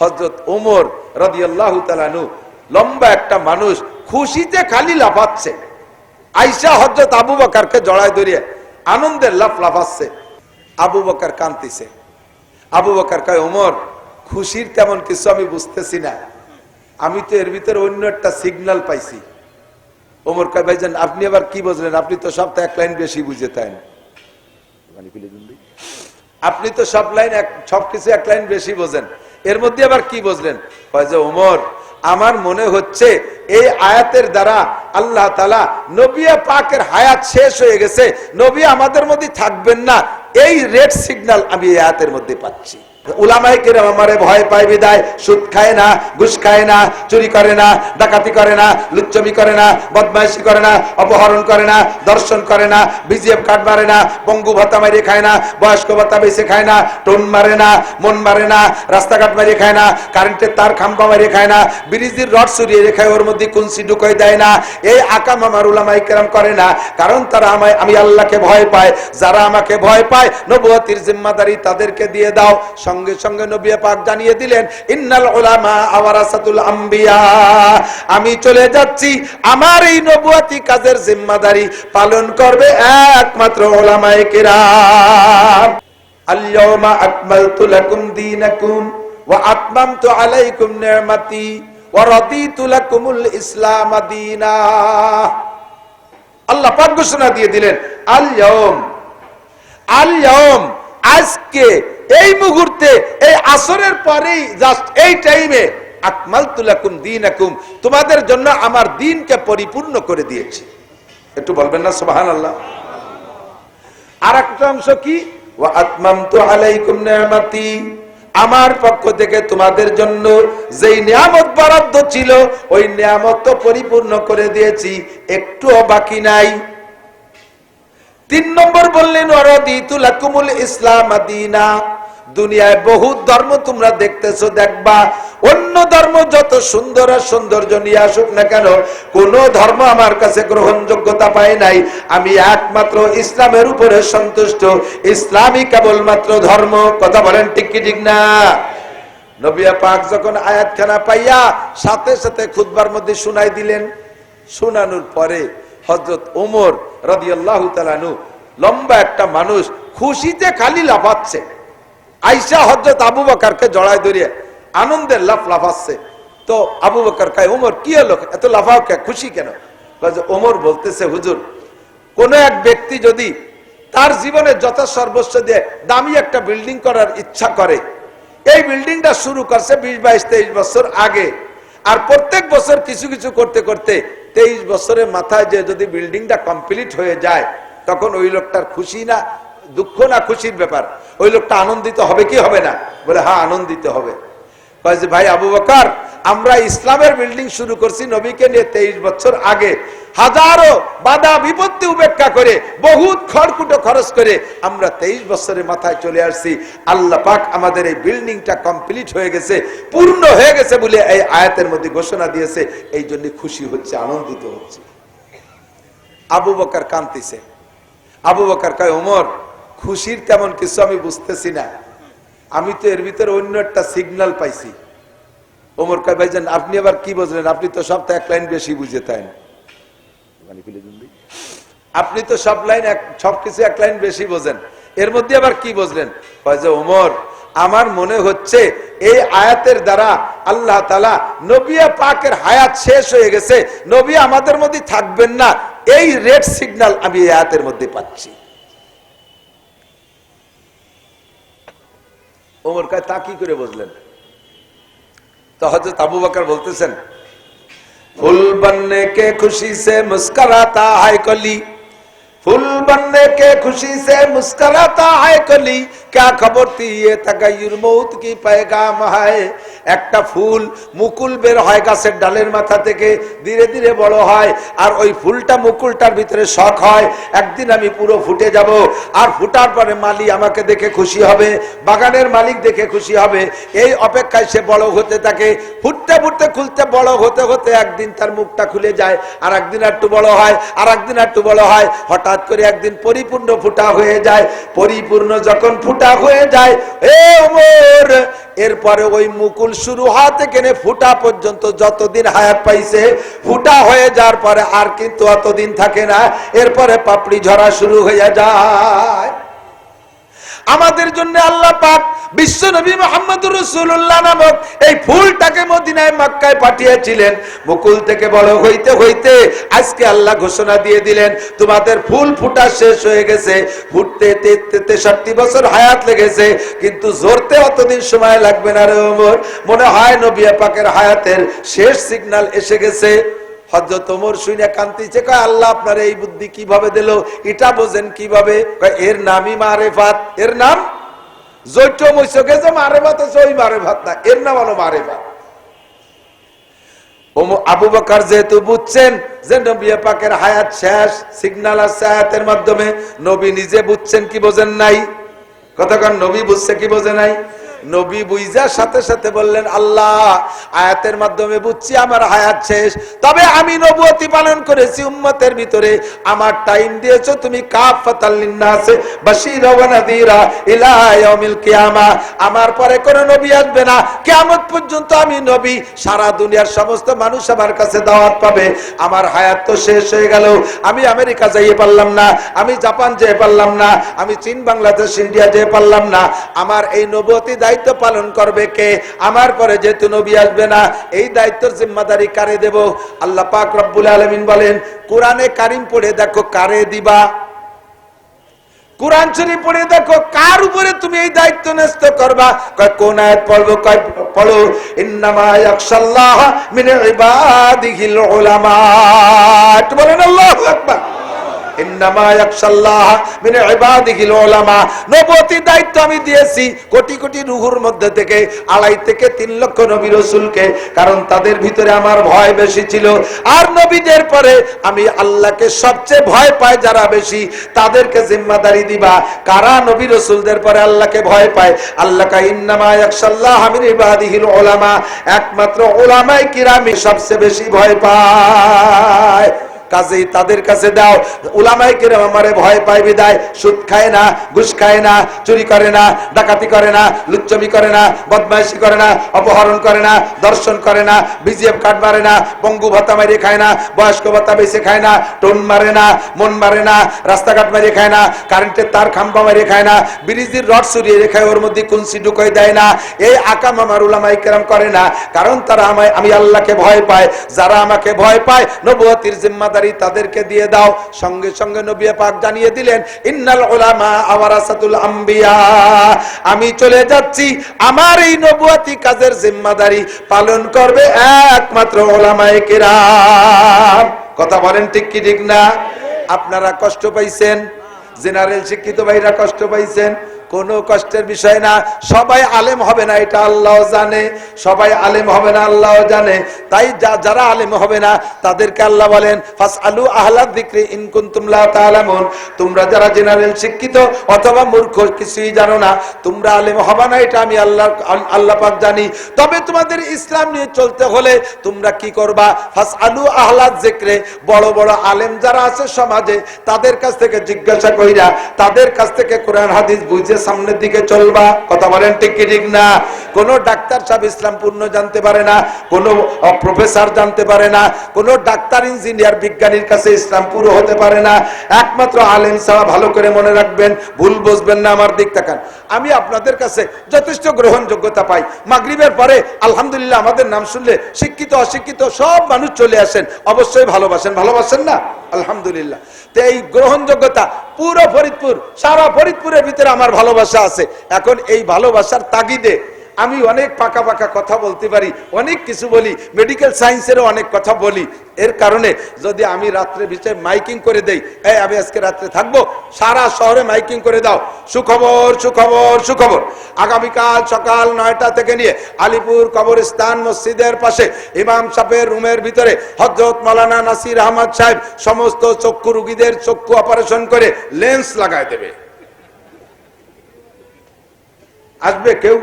হজরত ওমর রাদিয়াল্লাহু তালানু লম্বা একটা মানুষ খুশিতে খালি লাফাচ্ছে। আইসা হজরত আবু বকারকে জড়ায় ধরিয়ে আনন্দের লাফ লাফাচ্ছে। আবু বকার কান্তিছে আবু বকার কয় ওমর খুশির তেমন কিছু আমি বুঝতেছি না। আমি তো এর ভিতরে অন্য একটা সিগন্যাল পাইছি। ওমর কয় ভাইজান আপনি আবার কি বুঝলেন? আপনি তো সব এক লাইন বেশি বুঝে তাই আপনি তো সব লাইন এক সবকিছু এক লাইন বেশি বোঝেন। এর মধ্যে আবার কি বুঝলেন? যে ওমর আমার মনে হচ্ছে এই আয়াতের দ্বারা আল্লাহ তালা নবিয়া পাকের হায়াত শেষ হয়ে গেছে। নবী আমাদের মধ্যে থাকবেন না। এই রেড সিগন্যাল আমি এই আয়াতের মধ্যে পাচ্ছি। ভয় পায় বিদায়। সুদ খায় না, ঘুষ খায় না, চুরি করে না, ডাকাতি করে না, লুচ্চমি করে না, বদমাইশি করে না, অপহরণ করে না, দর্শন করে না, বিজিএফ কার্ড মারে না, পঙ্গু ভাতা মারিয়ে খায় না, বয়স্ক ভাতা বেছে খায় না, টোন মারে না, মন মারে না, রাস্তাঘাট মারিয়ে খায় না, কারেন্টের তার খাম্পা মারিয়ে খায় না, ব্রিজের রড সরিয়ে রেখে ওর মধ্যে কুনসি ঢুকাই দেয় না, এই আকাম আমার উলামাই কেরাম করে না। কারণ তারা আমায়, আমি আল্লাহকে ভয় পায় যারা আমাকে ভয় পায় জিম্মাদারি তাদেরকে দিয়ে দাও। সঙ্গে সঙ্গে পাক জানিয়ে দিলেন, ইন্নাল আওয়ারাসাতুল আম্বিয়া। আমি চলে যাচ্ছি, আমার এই নবুয়তি কাজের জিম্মাদারি পালন করবে একমাত্র ওলামায়ে কিরাম। আল-ইয়াওমা আকমালতু লাকুম দীনাকুম ওয়া আতমামতু আলাইকুম ইসলাম আল্লাহ পাক ঘোষণা দিয়ে দিলেন, আল ইয়াউম, আল আজকে এই মুহূর্তে, এই আসরের পরেই জাস্ট এই টাইমে আকমাল তুলাকুম দিন তোমাদের জন্য আমার দিনকে পরিপূর্ণ করে দিয়েছি। একটু বলবেন না সুবাহান আল্লাহ আর একটা অংশ কি? ওয়া আতমামতু আলাইকুম নিয়ামাতি। আমার পক্ষ থেকে তোমাদের জন্য যেই নিয়ামত বরাদ্দ ছিল, ওই নিয়ামত তো পরিপূর্ণ করে দিয়েছি একটুও বাকি নাই। তিন নম্বর বললেন ওয়ারাদিতুলাকুমুল ইসলাম আদিনা। দুনিয়ায় বহু ধর্ম তোমরা দেখতেছো, দেখবা। অন্য ধর্ম যত সুন্দর আর সৌন্দর্য নিয়ে আসুক না কেন, কোন ধর্ম আমার কাছে গ্রহণযোগ্যতা পায় নাই। আমি একমাত্র ইসলামের উপরে সন্তুষ্ট। ইসলামই কেবলমাত্র ধর্ম। কথা বলেন ঠিক কি, ঠিক না? নবিয়া পাক যখন আয়াতখানা পাইয়া সাথে সাথে খুতবার মধ্যে শুনাই দিলেন। শুনানোর পরে হজরত ওমর রাদিয়াল্লাহু তালানু লম্বা একটা মানুষ খুশিতে খালি লাফাচ্ছে। আইসা হজরত আবু বকারকে জড়ায় ধরিয়ে আনন্দের লাফ লাফাচ্ছে তো আবু বকার কায়, ওমর, কি হলো? এত লাফাও কে? খুশি কেন? ওমর বলতেছে, হুজুর, কোন এক ব্যক্তি যদি তার জীবনে যত সর্বস্ব দিয়ে দামি একটা বিল্ডিং করার ইচ্ছা করে, এই বিল্ডিংটা শুরু করছে বিশ, বাইশ, তেইশ বছর আগে। আর প্রত্যেক বছর কিছু কিছু করতে করতে তেইশ বছরের মাথায় যে যদি বিল্ডিংটা কমপ্লিট হয়ে যায়, তখন ওই লোকটার খুশি না? দুঃখ না খুশির ব্যাপার। ওই লোকটা আনন্দিত হবে কি হবে না? বলে হ্যাঁ আনন্দিত হবে। যে, ভাই আবু বকার, আমরা ইসলামের বিল্ডিং শুরু করছি নবীকে নিয়ে তেইশ বছর আগে। হাজারো বাধা বিপত্তি উপেক্ষা করে, বহুত খড়কুটো খরচ করে আমরা তেইশ বছরের মাথায় চলে আসছি। আল্লাহ পাক আমাদের এই বিল্ডিংটা কমপ্লিট হয়ে গেছে, পূর্ণ হয়ে গেছে বলে এই আয়াতের মধ্যে ঘোষণা দিয়েছে। এই জন্য খুশি হচ্ছে, আনন্দিত হচ্ছে। আবু বকার কান্তিছে আবু বকার কয়, ওমর খুশির তেমন কিছু আমি বুঝতেছি না। আমি তো এর ভিতরে অন্য একটা সিগন্যাল পাইছি। ওমর কয় ভাইজান আপনি আবার কি বুঝলেন? আপনি তো সব এক লাইন বেশি বুঝে তাই আপনি তো সব লাইন সবকিছু এক লাইন বেশি বোঝেন। এর মধ্যে আবার কি বুঝলেন? যে ওমর আমার মনে হচ্ছে এই আয়াতের দ্বারা আল্লাহ তালা নবিয়া পাকের হায়াত শেষ হয়ে গেছে। নবী আমাদের মধ্যে থাকবেন না। এই রেড সিগন্যাল আমি এই আয়াতের মধ্যে পাচ্ছি। ওমর কয় তা কি করে বুঝলেন তো হজরত আবু বকর বলতেছেন फूल बनने के खुशी से मुस्कुराता है कली फूल बनने के खुशी से मुस्कुराता है कली क्या खबर थी ये तगैर मौत की पैगाम है একটা ফুল মুকুল বের হয় গাছের ডালের মাথা থেকে, ধীরে ধীরে বড় হয়, আর ওই ফুলটা মুকুলটার ভিতরে শখ হয়, একদিন আমি পুরো ফুটে যাব, আর ফুটার পরে মালি আমাকে দেখে খুশি হবে, বাগানের মালিক দেখে খুশি হবে, এই অপেক্ষায় সে বড় হতে থাকে, ফুটতে ফুটতে খুলতে বড় হতে হতে একদিন তার মুখটা খুলে যায়, আর একদিন একটু বড় হয়, আর একদিন একটু বড় হয়, হঠাৎ করে একদিন পরিপূর্ণ ফুটা হয়ে যায়, পরিপূর্ণ যখন ফুটে হয়ে যায়, এ ওমর এরপরে ওই মুকুল শুরু হওয়া থেকে ফুটা পর্যন্ত যতদিন হায়াত পাইছে, ফুটা হয়ে যাওয়ার পরে আর কিন্তু অতদিন থাকে না। এরপরে পাপড়ি ঝরা শুরু হয়ে যায়। আমাদের জন্য আল্লাহ পাক বিশ্ব নবী মোহাম্মদ রসুল্লাহ নামক এই ফুলটাকে মদিনায় মক্কায় পাঠিয়েছিলেন। মুকুল থেকে বড় হইতে হইতে, আজকে আল্লাহ ঘোষণা দিয়ে দিলেন, তোমাদের ফুল ফুটা শেষ হয়ে গেছে। ফুটতে তেষট্টি বছর হায়াত লেগেছে, কিন্তু জোরতে অতদিন সময় লাগবে না রে ওমর। মনে হয় নবিয়া পাকের হায়াতের শেষ সিগন্যাল এসে গেছে। হজরত কয়, আল্লাহ আপনার এই বুদ্ধি কীভাবে দিল? এটা বোঝেন কীভাবে? এর নামই এর নাম? জৈট মৈশকে যে আছে, ওই না। এর নাম হলো আবু বকর যেহেতু বুঝছেন যে নবী পাকের হায়াত শেষ সিগন্যাল আসছে হায়াতের মাধ্যমে, নবী নিজে বুঝছেন কি বোঝেন নাই? কতক্ষণ নবী বুঝছে কি বোঝে নাই? নবী বুঝার সাথে সাথে বললেন, আল্লাহ, আয়াতের মাধ্যমে বুঝছি আমার হায়াত শেষ। তবে আমি নবুয়তি পালন করেছি উম্মতের ভিতরে। আমার টাইম দিয়েছ তুমি কাফাতাল্লিন্নাসে বাশীরা ওয়া নাযীরা ইলা ইয়াউমিল কিয়ামা। আমার পরে কোনো নবী আসবে না। কিয়ামত পর্যন্ত আমি নবী। সারা দুনিয়ার সমস্ত মানুষ আমার কাছে দাওয়াত পাবে। আমার হায়াত তো শেষ হয়ে গেল। আমি আমেরিকা যাইয়ে পারলাম না। আমি জাপান যেয়ে পারলাম না। আমি চীন, বাংলাদেশ, ইন্ডিয়া যেয়ে পারলাম না। আমার এই নবতী দায়িত্ব পালন করবে কে? আমার পরে যেহেতু নবী আসবে না, এই দায়িত্বের জিম্মাদারি কারে দেব? আল্লাহ পাক রব্বুল আলমিন বলেন, কোরআনে কারিম পড়ে দেখো কারে দিবা। কোরআন পড়ে দেখো কার উপরে তুমি এই দায়িত্ব ন্যস্ত করবা। কয়, কোন আয়াত পড়ব? কয়, পড়ো, ইন্নামা মিন ইবাদিহিল উলামা। বলেন, আল্লাহু আকবার। কারণ তাদের ভিতরে আমার ভয় বেশি ছিল। আর নবীদের পরে আমি আল্লাহকে সবচেয়ে ভয় পায় যারা বেশি, তাদেরকে জিম্মাদারি দিবা। কারা নবী রসুলদের পরে আল্লাহকে ভয় পায়? আল্লাহকে ইন্নামা ইয়াখশাল্লাহ মিন ইবাদিহিল উলামা। একমাত্র উলামায়ে কিরামি সবচেয়ে বেশি ভয় পায়। কাজেই তাদের কাছে দাও। উলামাই কিরাম আমারে ভয় পায় বিদায়। সুদ খায় না, ঘুষ খায় না, চুরি করে না, ডাকাতি করে না, লুচ্চমি করে না, বদমাইশি করে না, অপহরণ করে না, দর্শন করে না, বিজিএফ কার্ড মারে না বঙ্গু ভাতা মারিয়ে খায় না, বয়স্ক ভাতা বেশি খায় না, টোন মারে না, মন মারে না, রাস্তাঘাট মারিয়ে খায় না, কারেন্টের তার খাম্পা মারিয়ে খায় না, ব্রিজের রড সরিয়ে রেখায় ওর মধ্যে কুনসি ঢুকাই দেয় না। এই আকাম আমার উলামাই কেরাম করে না, কারণ তারা আমায় আমি আল্লাহকে ভয় পায়। যারা আমাকে ভয় পায়, নবুয়তির জিম্মাদারি তাদেরকে দিয়ে দাও। সঙ্গে সঙ্গে নবী পাক জানিয়ে দিলেন, ইন্নাল উলামা আওয়ারাসাতুল আম্বিয়া। আমি চলে যাচ্ছি, আমার এই নবুয়তি কাজের জিম্মাদারি পালন করবে একমাত্র ওলামায়ে কেরাম। কথা বলেন ঠিক কি ঠিক না? আপনারা কষ্ট পাইছেন? জেনারেল শিক্ষিত ভাইরা কষ্ট পাইছেন? কোনো কষ্টের বিষয় না। সবাই আলেম হবে না, এটা আল্লাহ জানে। সবাই আলেম হবে না আল্লাহ জানে। তাই যারা আলেম হবে না, তাদেরকে আল্লাহ বলেন ফাস আলু আহ্লাদ দিক্রি ইনকুন তুমলা তালামুন তোমরা যারা জেনারেল শিক্ষিত অথবা মূর্খ, কিছুই জানো না। তোমরা আলেম হবে না, এটা আমি আল্লাহ আল্লাহ পাক জানি। তবে তোমাদের ইসলাম নিয়ে চলতে হলে তোমরা কি করবা? ফাস আলু আহ্লাদ জিক্রে বড় বড় আলেম যারা আছে সমাজে, তাদের কাছ থেকে জিজ্ঞাসা কইরা, তাদের কাছ থেকে কোরআন, হাদিস বুঝে সামনের দিকে চলবা। কথা বলেন ঠিক কি ঠিক না? কোন ডাক্তার সাহেব ইসলাম পূর্ণ জানতে পারে না, কোন প্রফেসর জানতে পারে না, কোন ডাক্তার ইঞ্জিনিয়ার বিজ্ঞানীর কাছে ইসলাম পুরো হতে পারে না। একমাত্র আলেম ছাড়া ভালো করে মনে রাখবেন, ভুল বুঝবেন না, আমার দিক তাকান। আমি আপনাদের কাছে যথেষ্ট গ্রহণযোগ্যতা পাই। মাগরিবের পরে, আলহামদুলিল্লাহ, আমাদের নাম শুনলে শিক্ষিত, অশিক্ষিত সব মানুষ চলে আসেন। অবশ্যই ভালোবাসেন ভালোবাসেন না? আলহামদুলিল্লাহ। তো এই গ্রহণযোগ্যতা পুরো ফরিদপুর, সারা ফরিদপুরের ভিতরে আমার ভালোবাসা আছে। এখন এই ভালোবাসার তাগিদে আমি অনেক পাকা পাকা কথা বলতে পারি, অনেক কিছু বলি মেডিকেল সায়েন্সেরও অনেক কথা বলি। এর কারণে যদি আমি রাত্রে বিষয়ে মাইকিং করে দেই, এই, আমি আজকে রাত্রে থাকব, সারা শহরে মাইকিং করে দাও। সুখবর সুখবর সুখবর। আগামীকাল সকাল নয়টা থেকে নিয়ে আলিপুর কবরস্থান মসজিদের পাশে ইমাম সাহেবের রুমের ভিতরে হজরত মৌলানা নাসির আহমদ সাহেব সমস্ত চক্ষু রুগীদের চক্ষু অপারেশন করে লেন্স লাগায় দেবে। আসবে কেউ?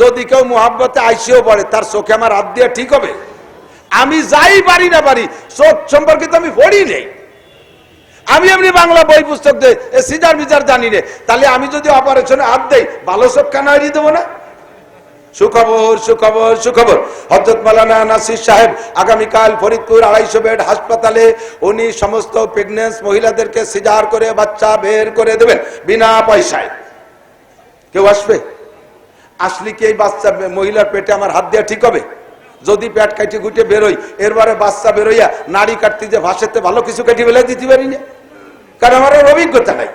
যদি কেউ মোহাব্বতে আইসিও পড়ে, তার চোখে আমার হাত দিয়ে ঠিক হবে? আমি যাই পারি না পারি, চোখ সম্পর্কে তো আমি পড়ি নেই। আমি এমনি বাংলা বই পুস্তক এ সিজার মিজার জানি রে। তাহলে আমি যদি অপারেশনে হাত দেই, ভালো সব কেন হারিয়ে দেবো না? সুখবর সুখবর সুখবর। হজরত মালানা নাসির সাহেব আগামীকাল ফরিদপুর আড়াইশো বেড হাসপাতালে উনি সমস্ত প্রেগনেন্স মহিলাদেরকে সিজার করে বাচ্চা বের করে দেবেন, বিনা পয়সায়। কেউ আসবে? আসলে কি এই বাচ্চা মহিলার পেটে আমার হাত দেওয়া ঠিক হবে? যদি পেট কাটি গুটে বেরোই এরবারে বাচ্চা বেরোইয়া নাড়ি কাটতে যে ভাষাতে ভালো কিছু কাটি বেলায় দিতে পারি না। কারণ আমার অভিজ্ঞতা নাই।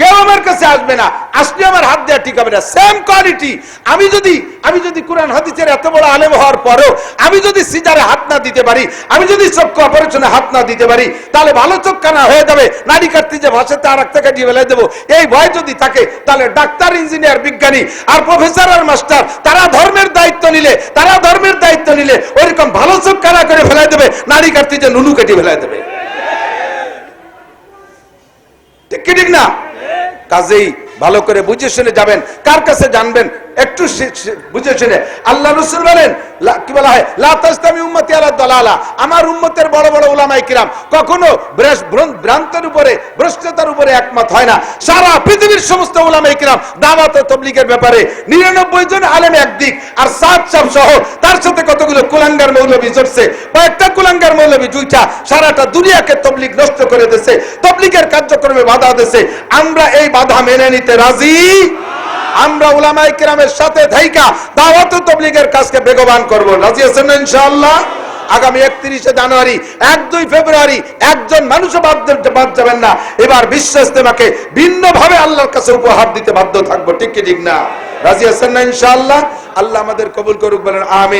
কেউ আমার কাছে আসবে না। আসলে আমার হাত দেওয়া ঠিক হবে না। সেম কোয়ালিটি আমি যদি আমি যদি কোরআন হাদিসের এত বড় আলেম হওয়ার পরেও আমি যদি সিজারে হাত না দিতে পারি, আমি যদি চক্ষু অপারেশনে হাত না দিতে পারি, তাহলে ভালো চোখ কানা হয়ে যাবে। নারী কাটতে যে ভাষাতে আর একটা কাটিয়ে ফেলে দেবো। এই ভয় যদি থাকে, তাহলে ডাক্তার, ইঞ্জিনিয়ার, বিজ্ঞানী আর প্রফেসর আর মাস্টার তারা ধর্মের দায়িত্ব নিলে তারা ধর্মের দায়িত্ব নিলে ওইরকম ভালো চোখ কানা করে ফেলাই দেবে। নারী কাটতে যে নুনু কেটে ফেলাই দেবে। ঠিক না? কাজেই ভালো করে বুঝে শুনে যাবেন কার কাছে জানবেন? একটু বুঝে আল্লাহ রসুল বলেন কি বলা হয়? লা তাস্তামি উম্মতি আলা দালালা। আমার উম্মতের বড় বড় উলামায়ে কিরাম কখনো ভ্রান্তের উপরে, ভ্রষ্টতার উপরে একমত হয় না। সারা পৃথিবীর সমস্ত উলামায়ে কিরাম দাওয়াত ও তাবলীগের ব্যাপারে 99 জন আলেম একদিক আর সাত সাব সহ তার সাথে কতগুলো কুলাঙ্গার মৌলবী জড়ছে কয়েকটা কুলাঙ্গার মৌলবী দুইটা সারাটা দুনিয়াকে তবলিগ নষ্ট করে দিয়েছে তবলিগের কার্যক্রমে বাধা দিয়েছে আমরা এই বাধা মেনে নিতে রাজি? আমরা উলামাই কিরামের সাথে থাইকা দাওয়াত তবলিগের কাজকে বেগবান করব। রাজি আছেন ইনশাআল্লাহ? আগামী একত্রিশে জানুয়ারি, এক দুই ফেব্রুয়ারি, একজন মানুষ বাদ যাবেন না। এবার বিশ্ব ভিন্ন ভাবে আল্লাহর কাছে উপহার দিতে বাধ্য থাকব। ঠিক কি, ঠিক না? রাজি আছেন না ইনশাআল্লাহ? আল্লাহ আমাদের কবুল করুক, বলেন আমিন।